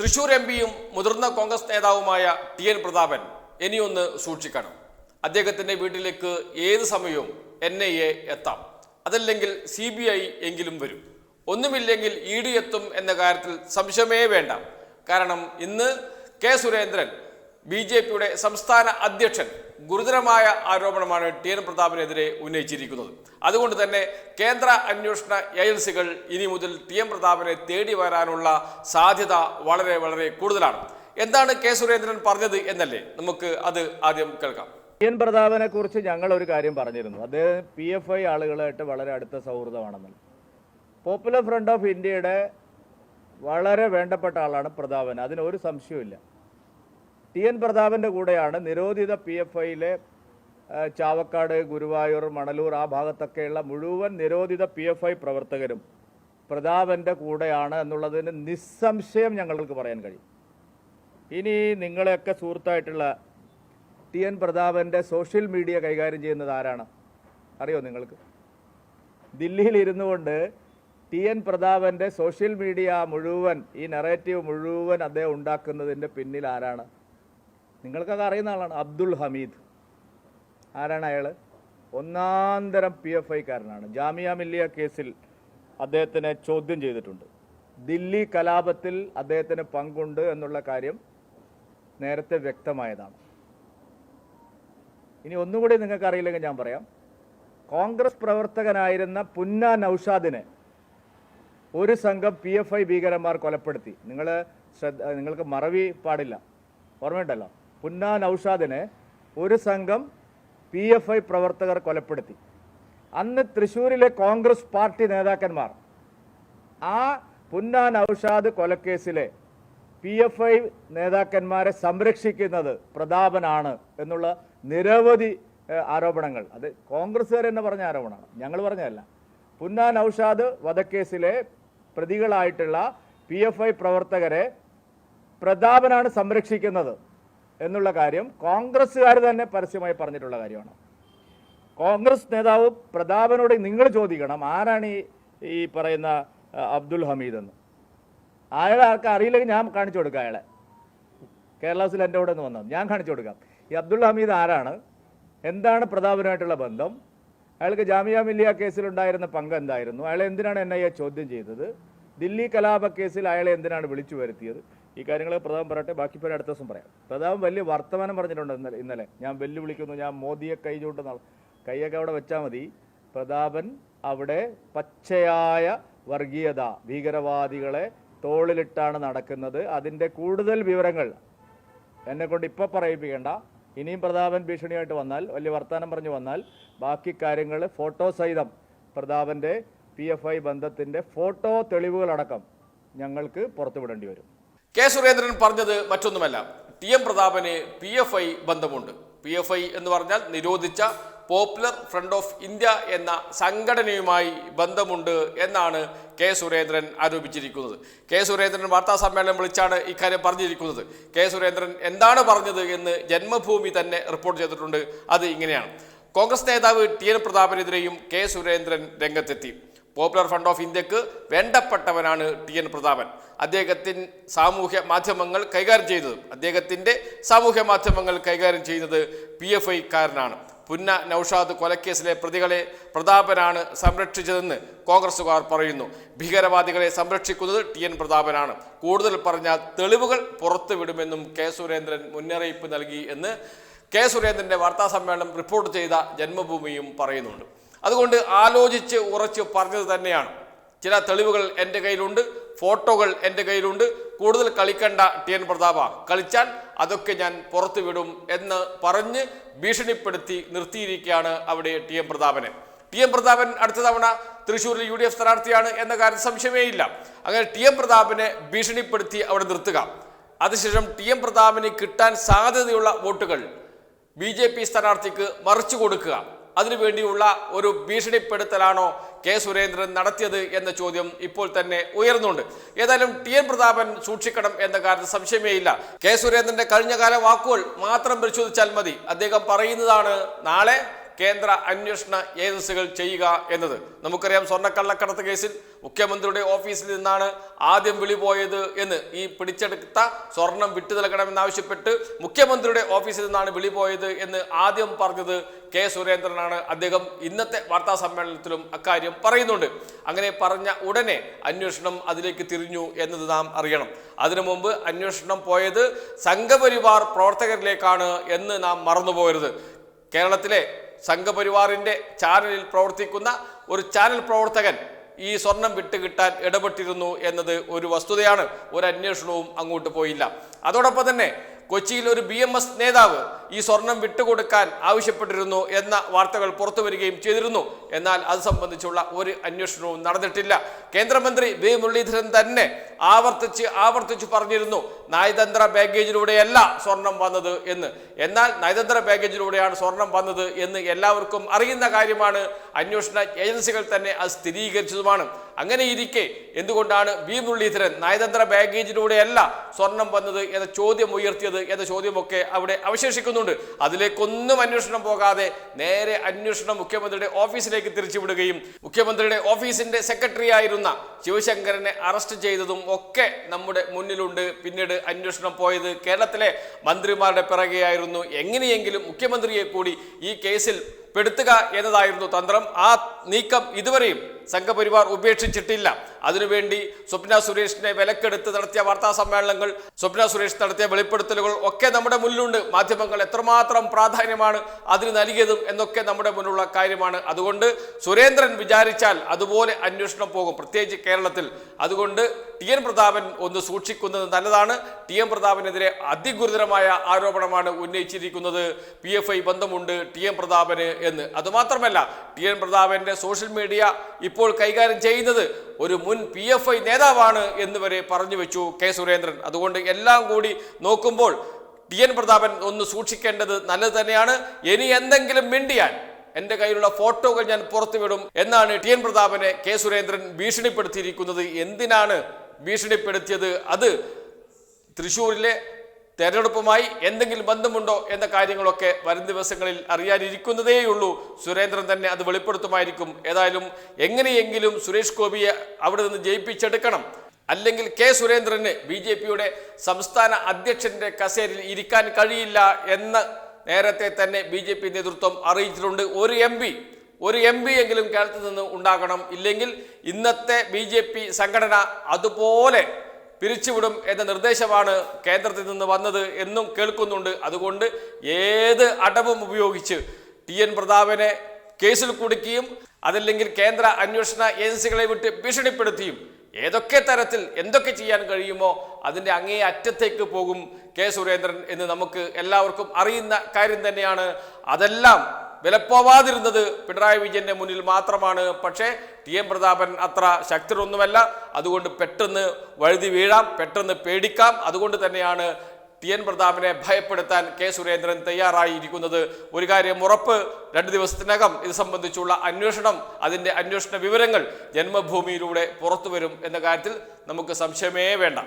Thrissur M പിയും മുതിർന്ന കോൺഗ്രസ് നേതാവുമായ ടി എൻ പ്രതാപൻ ഇനിയൊന്ന് സൂക്ഷിക്കണം. അദ്ദേഹത്തിന്റെ വീട്ടിലേക്ക് ഏത് സമയവും എൻ ഐ എ എത്താം. അതല്ലെങ്കിൽ സി ബി ഐ എങ്കിലും വരും. ഒന്നുമില്ലെങ്കിൽ ഇ ഡി എത്തും എന്ന കാര്യത്തിൽ സംശയമേ വേണ്ട. കാരണം ഇന്ന് കെ സുരേന്ദ്രൻ ബി ജെ പിയുടെ സംസ്ഥാന അധ്യക്ഷൻ ഗുരുതരമായ ആരോപണമാണ് ടി എൻ പ്രതാപിനെതിരെ ഉന്നയിച്ചിരിക്കുന്നത്. അതുകൊണ്ട് തന്നെ കേന്ദ്ര അന്വേഷണ ഏജൻസികൾ ഇനി മുതൽ ടി എം പ്രതാപിനെ തേടി വരാനുള്ള സാധ്യത വളരെ വളരെ കൂടുതലാണ്. എന്താണ് കെ സുരേന്ദ്രൻ പറഞ്ഞത് എന്നല്ലേ? നമുക്ക് അത് ആദ്യം കേൾക്കാം. ടി എൻ പ്രതാപനെ കുറിച്ച് ഞങ്ങൾ ഒരു കാര്യം പറഞ്ഞിരുന്നു. അദ്ദേഹം പി എഫ് ഐ ആളുകളായിട്ട് വളരെ അടുത്ത സൗഹൃദമാണെന്ന്. പോപ്പുലർ ഫ്രണ്ട് ഓഫ് ഇന്ത്യയുടെ വളരെ വേണ്ടപ്പെട്ട ആളാണ് പ്രതാപൻ. അതിന് ഒരു സംശയവുമില്ല. ടി എൻ പ്രതാപന്റെ കൂടെയാണ് നിരോധിത പി എഫ് ഐയിലെ ചാവക്കാട് ഗുരുവായൂർ മണലൂർ ആ ഭാഗത്തൊക്കെയുള്ള മുഴുവൻ നിരോധിത പി എഫ് ഐ പ്രവർത്തകരും പ്രതാപന്റെ കൂടെയാണ് എന്നുള്ളതിന് നിസ്സംശയം ഞങ്ങൾക്ക് പറയാൻ കഴിയും. ഇനി നിങ്ങളെയൊക്കെ സുഹൃത്തായിട്ടുള്ള ടി എൻ പ്രതാപന്റെ സോഷ്യൽ മീഡിയ കൈകാര്യം ചെയ്യുന്നത് ആരാണ്? അറിയോ നിങ്ങൾക്ക്? ദില്ലിയിൽ ഇരുന്നു കൊണ്ട് ടി എൻ പ്രതാപന്റെ സോഷ്യൽ മീഡിയ മുഴുവൻ ഈ നെറേറ്റീവ് മുഴുവൻ അദ്ദേഹം ഉണ്ടാക്കുന്നതിന്റെ പിന്നിൽ ആരാണ്? നിങ്ങൾക്കൊക്കെ അറിയുന്ന ആളാണ് അബ്ദുൾ ഹമീദ്. ആരാണ് അയാൾ ഒന്നാന്തരം പി എഫ് ഐക്കാരനാണ്. ജാമിയ മില്ലിയ കേസിൽ അദ്ദേഹത്തിനെ ചോദ്യം ചെയ്തിട്ടുണ്ട്. ദില്ലി കലാപത്തിൽ അദ്ദേഹത്തിന് പങ്കുണ്ട് എന്നുള്ള കാര്യം നേരത്തെ വ്യക്തമായതാണ്. ഇനി ഒന്നുകൂടി നിങ്ങൾക്ക് അറിയില്ലെങ്കിൽ ഞാൻ പറയാം. കോൺഗ്രസ് പ്രവർത്തകനായിരുന്ന പുന്ന നൌഷാദിനെ ഒരു സംഘം പി എഫ് ഐ ഭീകരന്മാർ കൊലപ്പെടുത്തി. നിങ്ങൾ ശ്രദ്ധ നിങ്ങൾക്ക് മറവി പാടില്ല. ഓർമ്മയുണ്ടല്ലോ? പുന്ന നൌഷാദിനെ ഒരു സംഘം പി എഫ് ഐ പ്രവർത്തകർ കൊലപ്പെടുത്തി. അന്ന് തൃശ്ശൂരിലെ കോൺഗ്രസ് പാർട്ടി നേതാക്കന്മാർ ആ പുന്ന നൌഷാദ് കൊലക്കേസിലെ പി എഫ് ഐ നേതാക്കന്മാരെ സംരക്ഷിക്കുന്നത് പ്രതാപനാണ് എന്നുള്ള നിരവധി ആരോപണങ്ങൾ. അത് കോൺഗ്രസ്സുകാർ തന്നെ പറഞ്ഞ ആരോപണമാണ്. ഞങ്ങൾ പറഞ്ഞതല്ല. പുന്ന നൌഷാദ് വധക്കേസിലെ പ്രതികളായിട്ടുള്ള പി എഫ് ഐ പ്രവർത്തകരെ പ്രതാപനാണ് സംരക്ഷിക്കുന്നത്. എന്നുള്ള കാര്യം കോൺഗ്രസ്സുകാർ തന്നെ പരസ്യമായി പറഞ്ഞിട്ടുള്ള കാര്യമാണ്. കോൺഗ്രസ് നേതാവ് പ്രതാപനോട് നിങ്ങൾ ചോദിക്കണം ആരാണ് ഈ പറയുന്ന അബ്ദുൽ ഹമീദ് എന്ന്. അയാളെ ആൾക്ക് അറിയില്ലെങ്കിൽ ഞാൻ കാണിച്ചു കൊടുക്കാം അയാളെ. കേരള ഹൗസിൽ എന്റെ കൂടെ നിന്ന് വന്നത് ഞാൻ കാണിച്ചു കൊടുക്കാം. ഈ അബ്ദുൽ ഹമീദ് ആരാണ്? എന്താണ് പ്രതാപനുമായിട്ടുള്ള ബന്ധം? അയാൾക്ക് ജാമിയ മില്ലിയ കേസിലുണ്ടായിരുന്ന പങ്ക് എന്തായിരുന്നു? അയാളെ എന്തിനാണ് എൻ ഐ എ ചോദ്യം ചെയ്തത്? ദില്ലി കലാപ കേസിൽ അയാളെ എന്തിനാണ് വിളിച്ചു വരുത്തിയത്? ഈ കാര്യങ്ങൾ പ്രതാപം പറയട്ടെ. ബാക്കി പേര് അടുത്ത ദിവസം പറയാം. പ്രതാപം വലിയ വർത്തമാനം പറഞ്ഞിട്ടുണ്ട് ഇന്നലെ ഇന്നലെ. ഞാൻ വെല്ലുവിളിക്കുന്നു. ഞാൻ മോദിയെ കൈ ചൂണ്ടുന്ന കൈയൊക്കെ അവിടെ വെച്ചാൽ മതി. പ്രതാപൻ അവിടെ പച്ചയായ വർഗീയത ഭീകരവാദികളെ തോളിലിട്ടാണ് നടക്കുന്നത്. അതിന്റെ കൂടുതൽ വിവരങ്ങൾ എന്നെ കൊണ്ട് ഇപ്പോൾ പറയിപ്പിക്കേണ്ട. ഇനിയും പ്രതാപൻ ഭീഷണിയായിട്ട് വന്നാൽ വലിയ വർത്തമാനം പറഞ്ഞു വന്നാൽ ബാക്കി കാര്യങ്ങൾ ഫോട്ടോ സഹിതം പ്രതാപന്റെ പി എഫ് ഐ ബന്ധത്തിന്റെ ഫോട്ടോ തെളിവുകളടക്കം ഞങ്ങൾക്ക് പുറത്തുവിടേണ്ടി വരും. കെ സുരേന്ദ്രൻ പറഞ്ഞത് മറ്റൊന്നുമല്ല. ടി എം പ്രതാപന് പി എഫ് ഐ ബന്ധമുണ്ട്. പി എഫ് ഐ എന്ന് പറഞ്ഞാൽ നിരോധിച്ച പോപ്പുലർ ഫ്രണ്ട് ഓഫ് ഇന്ത്യ എന്ന സംഘടനയുമായി ബന്ധമുണ്ട് എന്നാണ് കെ സുരേന്ദ്രൻ ആരോപിച്ചിരിക്കുന്നത്. കെ സുരേന്ദ്രൻ വാർത്താ സമ്മേളനം വിളിച്ചാണ് ഇക്കാര്യം പറഞ്ഞിരിക്കുന്നത്. കെ സുരേന്ദ്രൻ എന്താണ് പറഞ്ഞത് എന്ന് ജന്മഭൂമി തന്നെ റിപ്പോർട്ട് ചെയ്തിട്ടുണ്ട്. അത് ഇങ്ങനെയാണ്. കോൺഗ്രസ് നേതാവ് ടി എൻ പ്രതാപനെതിരെയും കെ സുരേന്ദ്രൻ രംഗത്തെത്തി. പോപ്പുലർ ഫ്രണ്ട് ഓഫ് ഇന്ത്യയ്ക്ക് വേണ്ടപ്പെട്ടവനാണ് ടി എൻ പ്രതാപൻ. അദ്ദേഹത്തിൻ സാമൂഹ്യ മാധ്യമങ്ങൾ കൈകാര്യം ചെയ്തത്. അദ്ദേഹത്തിന്റെ സാമൂഹ്യ മാധ്യമങ്ങൾ കൈകാര്യം ചെയ്യുന്നത് പി എഫ് ഐക്കാരനാണ്. പുന്ന നൌഷാദ് കൊലക്കേസിലെ പ്രതികളെ പ്രതാപനാണ് സംരക്ഷിച്ചതെന്ന് കോൺഗ്രസുകാർ പറയുന്നു. ഭീകരവാദികളെ സംരക്ഷിക്കുന്നത് ടി എൻ പ്രതാപനാണ്. കൂടുതൽ പറഞ്ഞാൽ തെളിവുകൾ പുറത്തുവിടുമെന്നും കെ സുരേന്ദ്രൻ മുന്നറിയിപ്പ് നൽകി എന്ന് കെ സുരേന്ദ്രന്റെ വാർത്താ സമ്മേളനം റിപ്പോർട്ട് ചെയ്ത ജന്മഭൂമിയും പറയുന്നുണ്ട്. അതുകൊണ്ട് ആലോചിച്ച് ഉറച്ച് പറഞ്ഞത് തന്നെയാണ്. ചില തെളിവുകൾ എന്റെ കയ്യിലുണ്ട് ഫോട്ടോകൾ എന്റെ കയ്യിലുണ്ട്. കൂടുതൽ കളിക്കണ്ട ടി എൻ പ്രതാപ. കളിച്ചാൽ അതൊക്കെ ഞാൻ പുറത്തു വിടും എന്ന് പറഞ്ഞ് ഭീഷണിപ്പെടുത്തി നിർത്തിയിരിക്കുകയാണ് അവിടെ ടി എം പ്രതാപനെ. ടി എം പ്രതാപൻ അടുത്ത തവണ തൃശ്ശൂരിൽ യു ഡി എഫ് സ്ഥാനാർത്ഥിയാണ് എന്ന കാര്യം സംശയമേ ഇല്ല അങ്ങനെ ടി എം പ്രതാപനെ ഭീഷണിപ്പെടുത്തി അവിടെ നിർത്തുക. അതിനുശേഷം ടി എം പ്രതാപന് കിട്ടാൻ സാധ്യതയുള്ള വോട്ടുകൾ ബി ജെ പി സ്ഥാനാർത്ഥിക്ക് മറിച്ചു കൊടുക്കുക. അതിനുവേണ്ടിയുള്ള ഒരു ഭീഷണിപ്പെടുത്തലാണോ കെ സുരേന്ദ്രൻ നടത്തിയത് എന്ന ചോദ്യം ഇപ്പോൾ തന്നെ ഉയർന്നുണ്ട്. ഏതായാലും ടി എൻ പ്രതാപൻ സൂക്ഷിക്കണം എന്ന കാര്യത്തിൽ സംശയമേ ഇല്ല. കെ സുരേന്ദ്രന്റെ കഴിഞ്ഞകാല വാക്കുകൾ മാത്രം പരിശോധിച്ചാൽ മതി. അദ്ദേഹം പറയുന്നതാണ് നാളെ കേന്ദ്ര അന്വേഷണ ഏജൻസികൾ ചെയ്യുക എന്നത്. നമുക്കറിയാം സ്വർണക്കള്ളക്കടത്ത് കേസിൽ മുഖ്യമന്ത്രിയുടെ ഓഫീസിൽ നിന്നാണ് ആദ്യം വിളി പോയത് എന്ന് ഈ പിടിച്ചെടുത്ത സ്വർണം വിട്ടു നൽകണമെന്നാവശ്യപ്പെട്ട് മുഖ്യമന്ത്രിയുടെ ഓഫീസിൽ നിന്നാണ് വിളി പോയത് എന്ന് ആദ്യം പറഞ്ഞത് കെ സുരേന്ദ്രനാണ്. അദ്ദേഹം ഇന്നത്തെ വാർത്താ സമ്മേളനത്തിലും അക്കാര്യം പറയുന്നുണ്ട്. അങ്ങനെ പറഞ്ഞ ഉടനെ അന്വേഷണം അതിലേക്ക് തിരിഞ്ഞു എന്നത് നാം അറിയണം. അതിനു മുമ്പ് അന്വേഷണം പോയത് സംഘപരിവാർ പ്രവർത്തകരിലേക്കാണ് എന്ന് നാം മറന്നുപോകരുത്. കേരളത്തിലെ സംഘപരിവാറിന്റെ ചാനലിൽ പ്രവർത്തിക്കുന്ന ഒരു ചാനൽ പ്രവർത്തകൻ ഈ സ്വർണം വിട്ടുകിട്ടാൻ ഇടപെട്ടിരുന്നു എന്നത് ഒരു വസ്തുതയാണ്. ഒരു അന്വേഷണവും അങ്ങോട്ട് പോയില്ല. അതോടൊപ്പം തന്നെ കൊച്ചിയിൽ ഒരു ബി നേതാവ് ഈ സ്വർണം വിട്ടുകൊടുക്കാൻ ആവശ്യപ്പെട്ടിരുന്നു എന്ന വാർത്തകൾ പുറത്തു വരികയും ചെയ്തിരുന്നു. എന്നാൽ അത് സംബന്ധിച്ചുള്ള ഒരു അന്വേഷണവും നടന്നിട്ടില്ല. കേന്ദ്രമന്ത്രി വി മുരളീധരൻ തന്നെ ആവർത്തിച്ച് ആവർത്തിച്ച് പറഞ്ഞിരുന്നു നയതന്ത്ര ബാഗേജിലൂടെയല്ല സ്വർണം വന്നത് എന്ന്. എന്നാൽ നയതന്ത്ര ബാഗേജിലൂടെയാണ് സ്വർണം വന്നത് എന്ന് എല്ലാവർക്കും അറിയുന്ന കാര്യമാണ്. അന്വേഷണ ഏജൻസികൾ തന്നെ അത് സ്ഥിരീകരിച്ചതുമാണ്. അങ്ങനെ ഇരിക്കെ എന്തുകൊണ്ടാണ് വി മുരളീധരൻ നയതന്ത്ര ബാഗേജിലൂടെയല്ല സ്വർണം വന്നത് എന്ന ചോദ്യം ഉയർത്തിയത് എന്ന ചോദ്യമൊക്കെ അവിടെ അവശേഷിക്കുന്നുണ്ട്. അതിലേക്കൊന്നും അന്വേഷണം പോകാതെ നേരെ അന്വേഷണം മുഖ്യമന്ത്രിയുടെ ഓഫീസിലേക്ക് തിരിച്ചുവിടുകയും മുഖ്യമന്ത്രിയുടെ ഓഫീസിന്റെ സെക്രട്ടറി ആയിരുന്ന ശിവശങ്കരനെ അറസ്റ്റ് ചെയ്തതും ഒക്കെ നമ്മുടെ മുന്നിലുണ്ട്. പിന്നീട് അന്വേഷണം പോയത് കേരളത്തിലെ മന്ത്രിമാരുടെ പിറകെയായിരുന്നു. എങ്ങനെയെങ്കിലും മുഖ്യമന്ത്രിയെ കൂടി ഈ കേസിൽ പെടുത്തുക എന്നതായിരുന്നു തന്ത്രം. ആ നീക്കം ഇതുവരെയും സംഘപരിവാർ ഉപേക്ഷിച്ചിട്ടില്ല. അതിനുവേണ്ടി സ്വപ്ന സുരേഷിനെ വിലക്കെടുത്ത് നടത്തിയ വാർത്താ സമ്മേളനങ്ങൾ സ്വപ്ന സുരേഷ് നടത്തിയ വെളിപ്പെടുത്തലുകൾ ഒക്കെ നമ്മുടെ മുന്നിലുണ്ട്. മാധ്യമങ്ങൾ എത്രമാത്രം പ്രാധാന്യമാണ് അതിന് നൽകിയതും എന്നൊക്കെ നമ്മുടെ മുന്നിലുള്ള കാര്യമാണ്. അതുകൊണ്ട് സുരേന്ദ്രൻ വിചാരിച്ചാൽ അതുപോലെ അന്വേഷണം പോകും പ്രത്യേകിച്ച് കേരളത്തിൽ. അതുകൊണ്ട് ടി എൻ പ്രതാപൻ ഒന്ന് സൂക്ഷിക്കുന്നത് നല്ലതാണ്. ടി എൻ പ്രതാപനെതിരെ അതിഗുരുതരമായ ആരോപണമാണ് ഉന്നയിച്ചിരിക്കുന്നത്. പി ബന്ധമുണ്ട്. ടി എൻ പ്രതാപന് എന്ന്. അതുമാത്രമല്ല ടി എൻ പ്രതാപന്റെ സോഷ്യൽ മീഡിയ ഇപ്പോൾ കൈകാര്യം ചെയ്യുന്നത് ഒരു മുൻ പി എഫ് ഐ നേതാവാണ് എന്ന് വരെ പറഞ്ഞു വെച്ചു കെ സുരേന്ദ്രൻ. അതുകൊണ്ട് എല്ലാം കൂടി നോക്കുമ്പോൾ ടി എൻ പ്രതാപൻ ഒന്ന് സൂക്ഷിക്കേണ്ടത് നല്ലത് തന്നെയാണ്. ഇനി എന്തെങ്കിലും മിണ്ടിയാൽ എന്റെ കയ്യിലുള്ള ഫോട്ടോകൾ ഞാൻ പുറത്തുവിടും എന്നാണ് ടി എൻ പ്രതാപനെ കെ സുരേന്ദ്രൻ ഭീഷണിപ്പെടുത്തിയിരിക്കുന്നത്. എന്തിനാണ് ഭീഷണിപ്പെടുത്തിയത്? അത് തൃശ്ശൂരിലെ തെരഞ്ഞെടുപ്പുമായി എന്തെങ്കിലും ബന്ധമുണ്ടോ എന്ന കാര്യങ്ങളൊക്കെ വരും ദിവസങ്ങളിൽ അറിയാനിരിക്കുന്നതേയുള്ളൂ. സുരേന്ദ്രൻ തന്നെ അത് വെളിപ്പെടുത്തുമായിരിക്കും. ഏതായാലും എങ്ങനെയെങ്കിലും സുരേഷ് ഗോപിയെ അവിടെ നിന്ന് ജയിപ്പിച്ചെടുക്കണം. അല്ലെങ്കിൽ കെ സുരേന്ദ്രന് ബി ജെ പിയുടെ സംസ്ഥാന അധ്യക്ഷന്റെ കസേരയിൽ ഇരിക്കാൻ കഴിയില്ല എന്ന് നേരത്തെ തന്നെ ബി ജെ പി നേതൃത്വം അറിയിച്ചിട്ടുണ്ട്. ഒരു എം പി ഒരു എം പി എങ്കിലും കേരളത്തിൽ നിന്ന് ഉണ്ടാകണം. ഇല്ലെങ്കിൽ ഇന്നത്തെ ബി ജെ പി സംഘടന അതുപോലെ പിരിച്ചുവിടും എന്ന നിർദ്ദേശമാണ് കേന്ദ്രത്തിൽ നിന്ന് വന്നത് എന്നും കേൾക്കുന്നുണ്ട്. അതുകൊണ്ട് ഏത് അടവും ഉപയോഗിച്ച് ടി എൻ പ്രതാപനെ കേസിൽ കുടുക്കിയും അതല്ലെങ്കിൽ കേന്ദ്ര അന്വേഷണ ഏജൻസികളെ വിട്ട് ഭീഷണിപ്പെടുത്തിയും ഏതൊക്കെ തരത്തിൽ എന്തൊക്കെ ചെയ്യാൻ കഴിയുമോ അതിന്റെ അങ്ങേ അറ്റത്തേക്ക് പോകും കെ സുരേന്ദ്രൻ എന്ന് നമുക്ക് എല്ലാവർക്കും അറിയുന്ന കാര്യം തന്നെയാണ്. അതെല്ലാം വിലപ്പോവാതിരുന്നത് പിണറായി വിജയന്റെ മുന്നിൽ മാത്രമാണ്. പക്ഷേ ടി എം പ്രതാപൻ അത്ര ശക്തരൊന്നുമല്ല. അതുകൊണ്ട് പെട്ടെന്ന് വഴുതി വീഴാം പെട്ടെന്ന് പേടിക്കാം. അതുകൊണ്ട് തന്നെയാണ് ടി എൻ പ്രതാപനെ ഭയപ്പെടുത്താൻ കെ സുരേന്ദ്രൻ തയ്യാറായിരിക്കുന്നത്. ഒരു കാര്യം ഉറപ്പ് രണ്ട് ദിവസത്തിനകം ഇത് സംബന്ധിച്ചുള്ള അന്വേഷണം അതിന്റെ അന്വേഷണ വിവരങ്ങൾ ജന്മഭൂമിയിലൂടെ പുറത്തു വരും എന്ന കാര്യത്തിൽ നമുക്ക് സംശയമേ വേണ്ട.